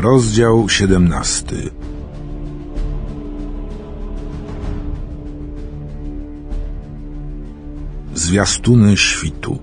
Rozdział 17 Zwiastuny świtu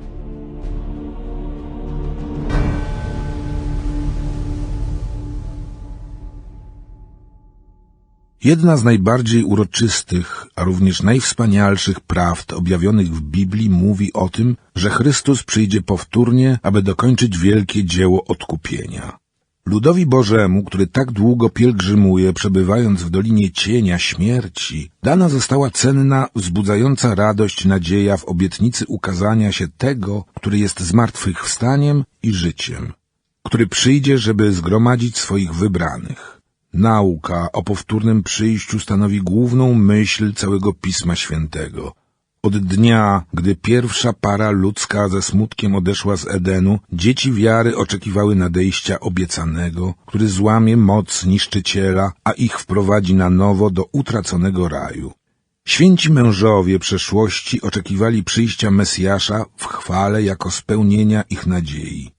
Jedna z najbardziej uroczystych, a również najwspanialszych prawd objawionych w Biblii mówi o tym, że Chrystus przyjdzie powtórnie, aby dokończyć wielkie dzieło odkupienia. Ludowi Bożemu, który tak długo pielgrzymuje, przebywając w Dolinie Cienia Śmierci, dana została cenna, wzbudzająca radość nadzieja w obietnicy ukazania się tego, który jest zmartwychwstaniem i życiem, który przyjdzie, żeby zgromadzić swoich wybranych. Nauka o powtórnym przyjściu stanowi główną myśl całego Pisma Świętego. Od dnia, gdy pierwsza para ludzka ze smutkiem odeszła z Edenu, dzieci wiary oczekiwały nadejścia obiecanego, który złamie moc niszczyciela, a ich wprowadzi na nowo do utraconego raju. Święci mężowie przeszłości oczekiwali przyjścia Mesjasza w chwale jako spełnienia ich nadziei.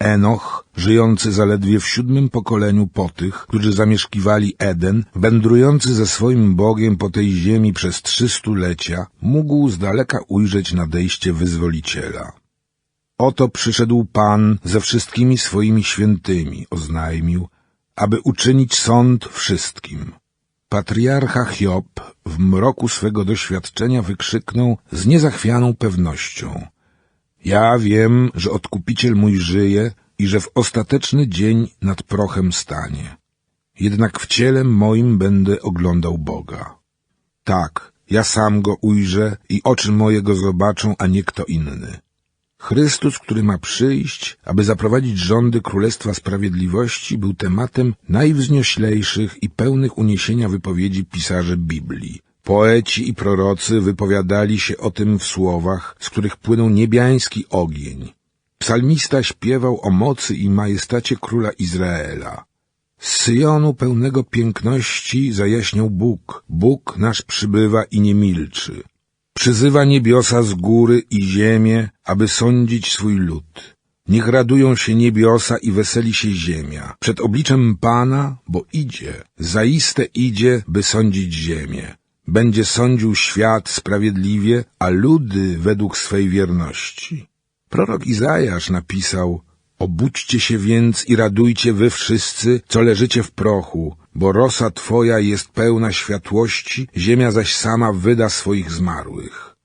Enoch, żyjący zaledwie w siódmym pokoleniu po tych, którzy zamieszkiwali Eden, wędrujący ze swoim Bogiem po tej ziemi przez trzy stulecia, mógł z daleka ujrzeć nadejście Wyzwoliciela. Oto przyszedł Pan ze wszystkimi swoimi świętymi, oznajmił, aby uczynić sąd wszystkim. Patriarcha Hiob w mroku swego doświadczenia wykrzyknął z niezachwianą pewnością – ja wiem, że Odkupiciel mój żyje i że w ostateczny dzień nad prochem stanie. Jednak w ciele moim będę oglądał Boga. Tak, ja sam Go ujrzę i oczy moje Go zobaczą, a nie kto inny. Chrystus, który ma przyjść, aby zaprowadzić rządy Królestwa Sprawiedliwości, był tematem najwznioślejszych i pełnych uniesienia wypowiedzi pisarzy Biblii. Poeci i prorocy wypowiadali się o tym w słowach, z których płynął niebiański ogień. Psalmista śpiewał o mocy i majestacie króla Izraela. Z Syjonu pełnego piękności zajaśniał Bóg. Bóg nasz przybywa i nie milczy. Przyzywa niebiosa z góry i ziemię, aby sądzić swój lud. Niech radują się niebiosa i weseli się ziemia. Przed obliczem Pana, bo idzie, zaiste idzie, by sądzić ziemię będzie sądził świat sprawiedliwie, a ludy według swej wierności. Prorok Izajasz napisał Obudźcie się więc i radujcie wy wszyscy, co leżycie w prochu, bo rosa Twoja jest pełna światłości, ziemia zaś sama wyda swoich zmarłych.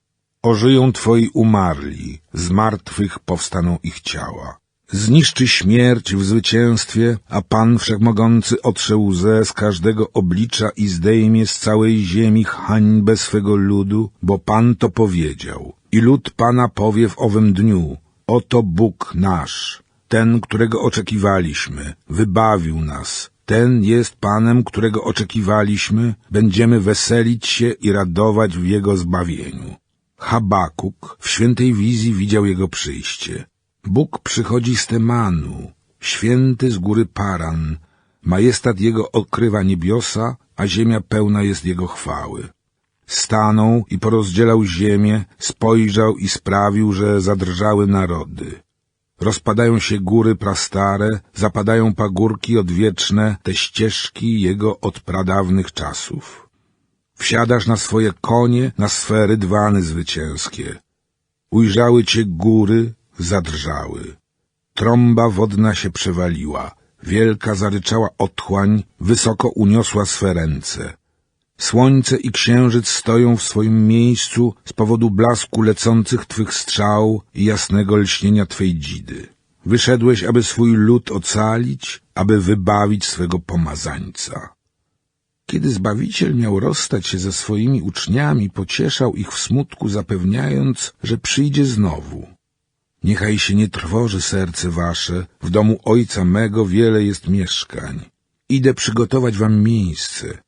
Ożyją Twoi umarli, z martwych powstaną ich ciała. Zniszczy śmierć w zwycięstwie, a Pan Wszechmogący otrze łzę z każdego oblicza i zdejmie z całej ziemi hańbę swego ludu, bo Pan to powiedział. I lud Pana powie w owym dniu, oto Bóg nasz, ten, którego oczekiwaliśmy, wybawił nas, ten jest Panem, którego oczekiwaliśmy, będziemy weselić się i radować w Jego zbawieniu. Habakuk w świętej wizji widział Jego przyjście. Bóg przychodzi z Temanu, święty z góry Paran, majestat Jego okrywa niebiosa, a ziemia pełna jest Jego chwały. Stanął i porozdzielał ziemię, spojrzał i sprawił, że zadrżały narody. Rozpadają się góry prastare, zapadają pagórki odwieczne, te ścieżki Jego od pradawnych czasów. Wsiadasz na swoje konie, na swe rydwany zwycięskie. Ujrzały Cię góry, zadrżały. Trąba wodna się przewaliła, wielka zaryczała otchłań, wysoko uniosła swe ręce. Słońce i księżyc stoją w swoim miejscu z powodu blasku lecących twych strzał i jasnego lśnienia twej dzidy. Wyszedłeś, aby swój lud ocalić, aby wybawić swego pomazańca. Kiedy Zbawiciel miał rozstać się ze swoimi uczniami, pocieszał ich w smutku, zapewniając, że przyjdzie znowu. Niechaj się nie trwoży serce wasze, w domu ojca mego wiele jest mieszkań. Idę przygotować wam miejsce,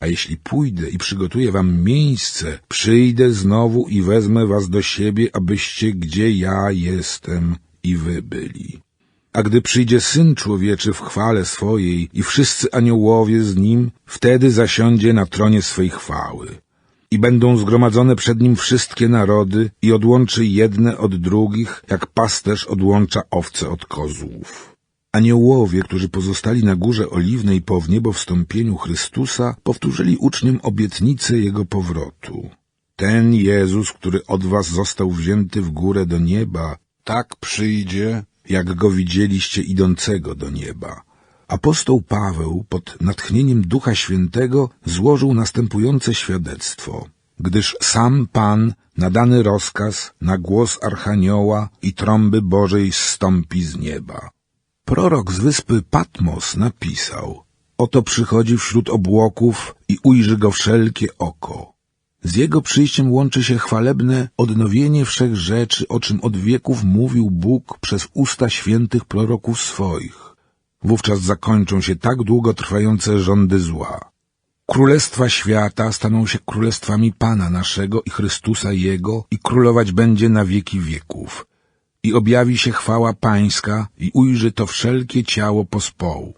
a jeśli pójdę i przygotuję wam miejsce, przyjdę znowu i wezmę was do siebie, abyście gdzie ja jestem i wy byli. A gdy przyjdzie Syn Człowieczy w chwale swojej i wszyscy aniołowie z Nim, wtedy zasiądzie na tronie swej chwały i będą zgromadzone przed nim wszystkie narody i odłączy jedne od drugich, jak pasterz odłącza owce od kozłów. Aniołowie, którzy pozostali na górze oliwnej po wniebowstąpieniu Chrystusa, powtórzyli uczniom obietnicę Jego powrotu. Ten Jezus, który od was został wzięty w górę do nieba, tak przyjdzie, jak go widzieliście idącego do nieba. Apostoł Paweł pod natchnieniem Ducha Świętego złożył następujące świadectwo. Gdyż sam Pan nadany rozkaz na głos Archanioła i trąby Bożej zstąpi z nieba. Prorok z wyspy Patmos napisał Oto przychodzi wśród obłoków i ujrzy go wszelkie oko. Z jego przyjściem łączy się chwalebne odnowienie wszech rzeczy, o czym od wieków mówił Bóg przez usta świętych proroków swoich. Wówczas zakończą się tak długo trwające rządy zła. Królestwa świata staną się królestwami Pana naszego i Chrystusa Jego i królować będzie na wieki wieków. I objawi się chwała Pańska i ujrzy to wszelkie ciało pospołu.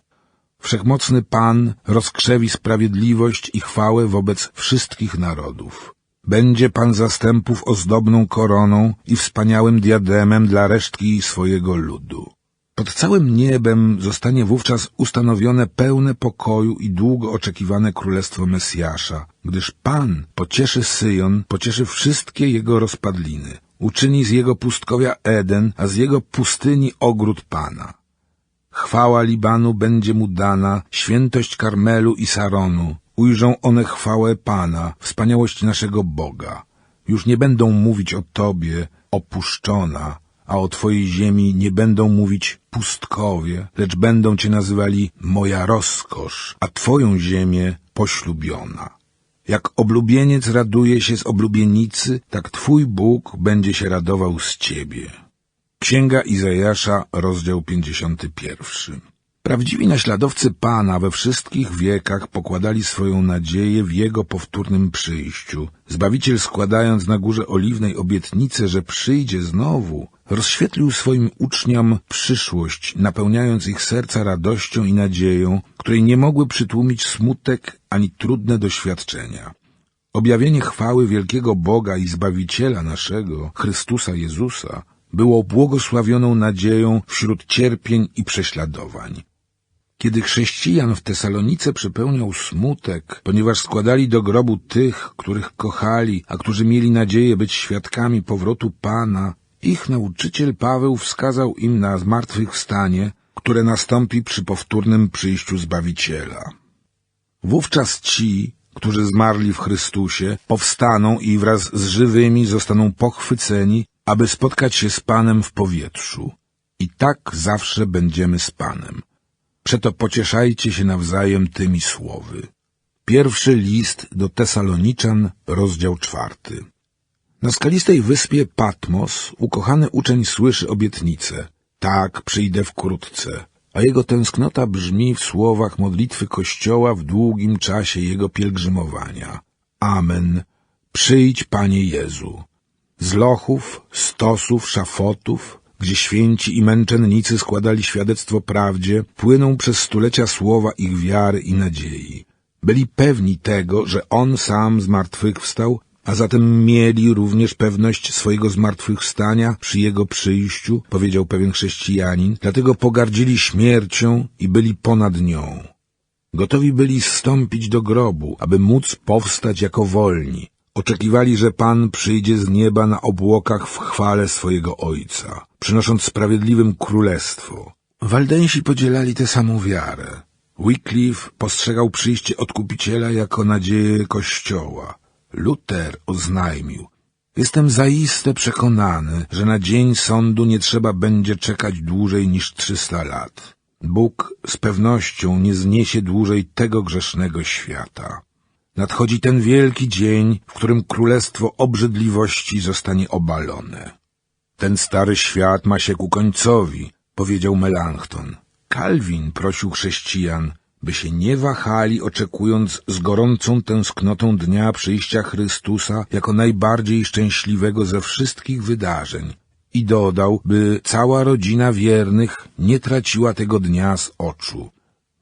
Wszechmocny Pan rozkrzewi sprawiedliwość i chwałę wobec wszystkich narodów. Będzie Pan zastępów ozdobną koroną i wspaniałym diademem dla resztki swojego ludu. Pod całym niebem zostanie wówczas ustanowione pełne pokoju i długo oczekiwane królestwo Mesjasza, gdyż Pan pocieszy Syjon, pocieszy wszystkie jego rozpadliny, uczyni z jego pustkowia Eden, a z jego pustyni ogród Pana. Chwała Libanu będzie mu dana, świętość Karmelu i Saronu. Ujrzą one chwałę Pana, wspaniałość naszego Boga. Już nie będą mówić o Tobie, opuszczona, a o Twojej ziemi nie będą mówić pustkowie, lecz będą Cię nazywali moja rozkosz, a Twoją ziemię poślubiona. Jak oblubieniec raduje się z oblubienicy, tak Twój Bóg będzie się radował z Ciebie. Księga Izajasza, rozdział 51. Prawdziwi naśladowcy Pana we wszystkich wiekach pokładali swoją nadzieję w Jego powtórnym przyjściu. Zbawiciel składając na górze oliwnej obietnicę, że przyjdzie znowu, rozświetlił swoim uczniom przyszłość, napełniając ich serca radością i nadzieją, której nie mogły przytłumić smutek ani trudne doświadczenia. Objawienie chwały wielkiego Boga i Zbawiciela naszego, Chrystusa Jezusa, było błogosławioną nadzieją wśród cierpień i prześladowań. Kiedy chrześcijan w Tesalonice przepełniał smutek, ponieważ składali do grobu tych, których kochali, a którzy mieli nadzieję być świadkami powrotu Pana, ich nauczyciel Paweł wskazał im na zmartwychwstanie, które nastąpi przy powtórnym przyjściu Zbawiciela. Wówczas ci, którzy zmarli w Chrystusie, powstaną i wraz z żywymi zostaną pochwyceni, aby spotkać się z Panem w powietrzu. I tak zawsze będziemy z Panem. Przeto pocieszajcie się nawzajem tymi słowy. Pierwszy list do Tesaloniczan, rozdział czwarty. Na skalistej wyspie Patmos ukochany uczeń słyszy obietnicę. Tak, przyjdę wkrótce. A jego tęsknota brzmi w słowach modlitwy Kościoła w długim czasie jego pielgrzymowania. Amen. Przyjdź, Panie Jezu. Z lochów, stosów, szafotów, gdzie święci i męczennicy składali świadectwo prawdzie, płyną przez stulecia słowa ich wiary i nadziei. Byli pewni tego, że On sam zmartwychwstał, a zatem mieli również pewność swojego zmartwychwstania przy Jego przyjściu, powiedział pewien chrześcijanin, dlatego pogardzili śmiercią i byli ponad nią. Gotowi byli zstąpić do grobu, aby móc powstać jako wolni, Oczekiwali, że Pan przyjdzie z nieba na obłokach w chwale swojego Ojca, przynosząc sprawiedliwym królestwo. Waldensi podzielali tę samą wiarę. Wycliffe postrzegał przyjście Odkupiciela jako nadzieję Kościoła. Luther oznajmił, Jestem zaiste przekonany, że na dzień sądu nie trzeba będzie czekać dłużej niż trzysta lat. Bóg z pewnością nie zniesie dłużej tego grzesznego świata. Nadchodzi ten wielki dzień, w którym królestwo obrzydliwości zostanie obalone. Ten stary świat ma się ku końcowi, powiedział Melanchthon. Kalwin prosił chrześcijan, by się nie wahali, oczekując z gorącą tęsknotą dnia przyjścia Chrystusa jako najbardziej szczęśliwego ze wszystkich wydarzeń i dodał, by cała rodzina wiernych nie traciła tego dnia z oczu.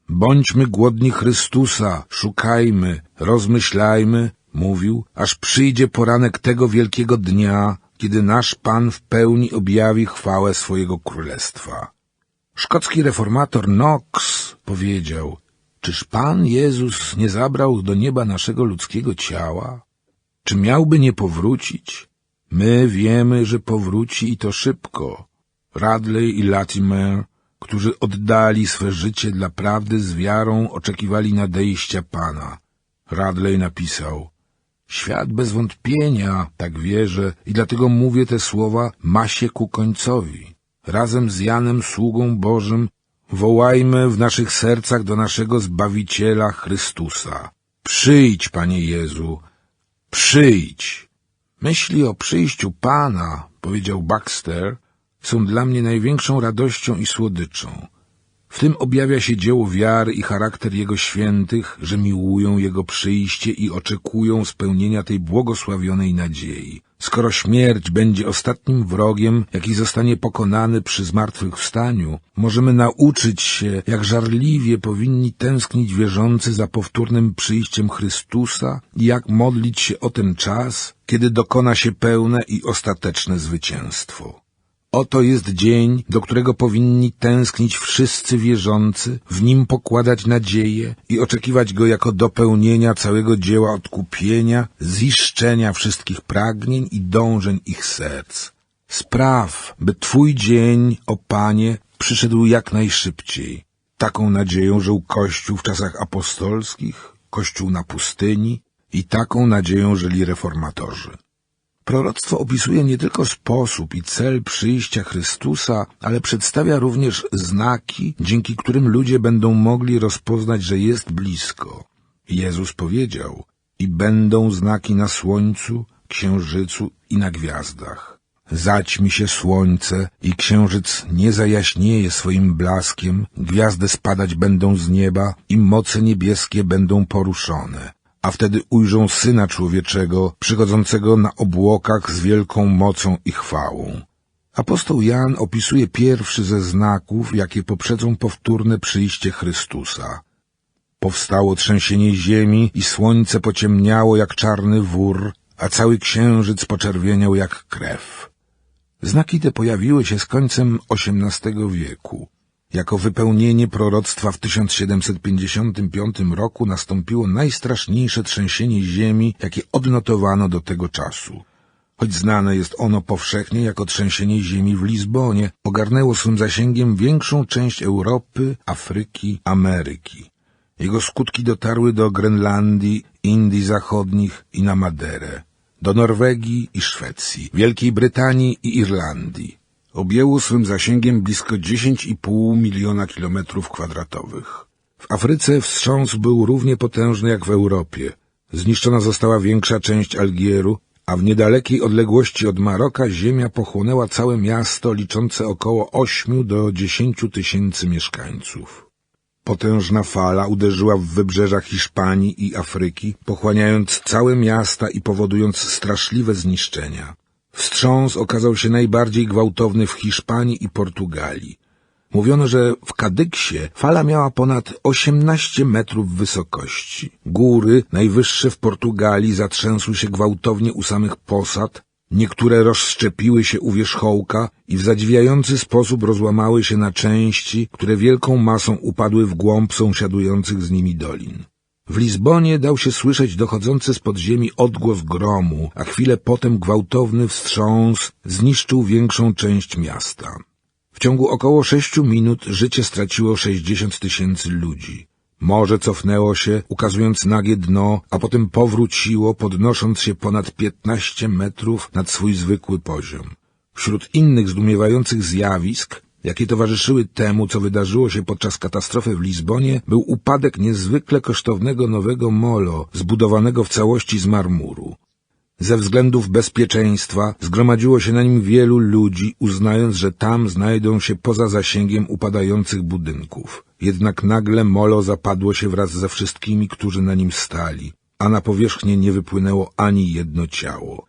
Bądźmy głodni Chrystusa, szukajmy, rozmyślajmy, mówił, aż przyjdzie poranek tego wielkiego dnia, kiedy nasz Pan w pełni objawi chwałę swojego królestwa. Szkocki reformator Knox powiedział, czyż Pan Jezus nie zabrał do nieba naszego ludzkiego ciała? Czy miałby nie powrócić? My wiemy, że powróci i to szybko. Radley i Latimer, którzy oddali swe życie dla prawdy z wiarą, oczekiwali nadejścia Pana. Radley napisał, Świat bez wątpienia tak wierzę i dlatego mówię te słowa ma się ku końcowi. Razem z Janem, sługą Bożym, wołajmy w naszych sercach do naszego Zbawiciela Chrystusa. Przyjdź, Panie Jezu, przyjdź. Myśli o przyjściu Pana, powiedział Baxter, są dla mnie największą radością i słodyczą. W tym objawia się dzieło wiary i charakter Jego świętych, że miłują Jego przyjście i oczekują spełnienia tej błogosławionej nadziei. Skoro śmierć będzie ostatnim wrogiem, jaki zostanie pokonany przy zmartwychwstaniu, możemy nauczyć się, jak żarliwie powinni tęsknić wierzący za powtórnym przyjściem Chrystusa i jak modlić się o ten czas, kiedy dokona się pełne i ostateczne zwycięstwo. Oto jest dzień, do którego powinni tęsknić wszyscy wierzący, w nim pokładać nadzieję i oczekiwać go jako dopełnienia całego dzieła odkupienia, ziszczenia wszystkich pragnień i dążeń ich serc. Spraw, by Twój dzień, o Panie, przyszedł jak najszybciej. Taką nadzieją żył Kościół w czasach apostolskich, Kościół na pustyni i taką nadzieją żyli reformatorzy. Proroctwo opisuje nie tylko sposób i cel przyjścia Chrystusa, ale przedstawia również znaki, dzięki którym ludzie będą mogli rozpoznać, że jest blisko. Jezus powiedział, i będą znaki na słońcu, księżycu i na gwiazdach. Zaćmi się słońce i księżyc nie zajaśnieje swoim blaskiem, gwiazdy spadać będą z nieba i moce niebieskie będą poruszone a wtedy ujrzą Syna Człowieczego, przychodzącego na obłokach z wielką mocą i chwałą. Apostoł Jan opisuje pierwszy ze znaków, jakie poprzedzą powtórne przyjście Chrystusa. Powstało trzęsienie ziemi i słońce pociemniało jak czarny wór, a cały księżyc poczerwieniał jak krew. Znaki te pojawiły się z końcem XVIII wieku. Jako wypełnienie proroctwa w 1755 roku nastąpiło najstraszniejsze trzęsienie ziemi, jakie odnotowano do tego czasu. Choć znane jest ono powszechnie jako trzęsienie ziemi w Lizbonie, ogarnęło swym zasięgiem większą część Europy, Afryki, Ameryki. Jego skutki dotarły do Grenlandii, Indii Zachodnich i na Maderę, do Norwegii i Szwecji, Wielkiej Brytanii i Irlandii objęło swym zasięgiem blisko 10,5 miliona kilometrów kwadratowych. W Afryce wstrząs był równie potężny jak w Europie. Zniszczona została większa część Algieru, a w niedalekiej odległości od Maroka ziemia pochłonęła całe miasto liczące około 8 do 10 tysięcy mieszkańców. Potężna fala uderzyła w wybrzeża Hiszpanii i Afryki, pochłaniając całe miasta i powodując straszliwe zniszczenia. Wstrząs okazał się najbardziej gwałtowny w Hiszpanii i Portugalii. Mówiono, że w Kadyksie fala miała ponad 18 metrów wysokości. Góry, najwyższe w Portugalii, zatrzęsły się gwałtownie u samych posad, niektóre rozszczepiły się u wierzchołka i w zadziwiający sposób rozłamały się na części, które wielką masą upadły w głąb sąsiadujących z nimi dolin. W Lizbonie dał się słyszeć dochodzący z podziemi odgłos gromu, a chwilę potem gwałtowny wstrząs zniszczył większą część miasta. W ciągu około sześciu minut życie straciło sześćdziesiąt tysięcy ludzi. Morze cofnęło się, ukazując nagie dno, a potem powróciło, podnosząc się ponad piętnaście metrów nad swój zwykły poziom. Wśród innych zdumiewających zjawisk jakie towarzyszyły temu, co wydarzyło się podczas katastrofy w Lizbonie, był upadek niezwykle kosztownego nowego molo, zbudowanego w całości z marmuru. Ze względów bezpieczeństwa zgromadziło się na nim wielu ludzi, uznając, że tam znajdą się poza zasięgiem upadających budynków. Jednak nagle molo zapadło się wraz ze wszystkimi, którzy na nim stali, a na powierzchnię nie wypłynęło ani jedno ciało.